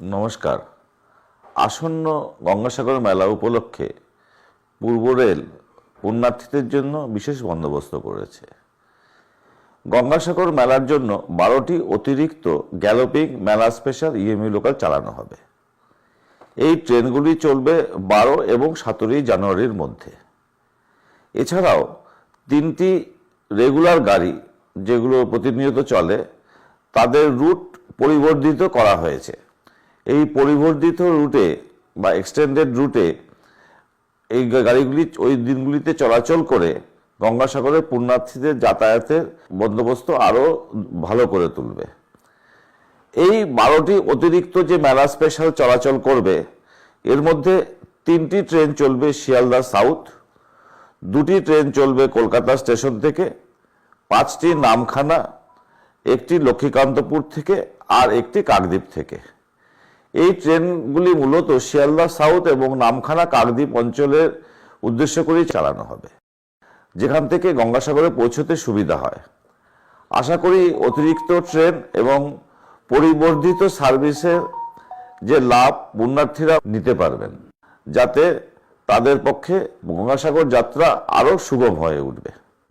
নমস্কার। আসন্ন গঙ্গাসাগর মেলা উপলক্ষে পূর্ব রেল পুণ্যার্থীদের জন্য বিশেষ বন্দোবস্ত করেছে। গঙ্গাসাগর মেলার জন্য বারোটি অতিরিক্ত গ্যালোপিং মেলা স্পেশাল ইএমইউ লোকাল চালানো হবে। এই ট্রেনগুলি চলবে বারো এবং সতেরোই জানুয়ারির মধ্যে। এছাড়াও তিনটি রেগুলার গাড়ি যেগুলো প্রতিনিয়ত চলে, তাদের রুট পরিবর্ধিত করা হয়েছে। এই পরিবর্ধিত রুটে বা এক্সটেন্ডেড রুটে এই গাড়িগুলি ওই দিনগুলিতে চলাচল করে গঙ্গাসাগরে পুণ্যার্থীদের যাতায়াতের বন্দোবস্ত আরও ভালো করে তুলবে। এই বারোটি অতিরিক্ত যে মেলা স্পেশাল চলাচল করবে, এর মধ্যে তিনটি ট্রেন চলবে শিয়ালদা সাউথ দুটি ট্রেন চলবে কলকাতা স্টেশন থেকে, পাঁচটি নামখানা, একটি লক্ষ্মীকান্তপুর থেকে আর একটি কাকদ্বীপ থেকে। এই ট্রেনগুলি মূলত শিয়ালদা সাউথ এবং নামখানা কাকদ্বীপ অঞ্চলের উদ্দেশ্য করেই চালানো হবে, যেখান থেকে গঙ্গাসাগরে পৌঁছতে সুবিধা হয়। আশা করি অতিরিক্ত ট্রেন এবং পরিবর্ধিত সার্ভিসের যে লাভ পুণ্যার্থীরা নিতে পারবেন, যাতে তাদের পক্ষে গঙ্গাসাগর যাত্রা আরও সুগম হয়ে উঠবে।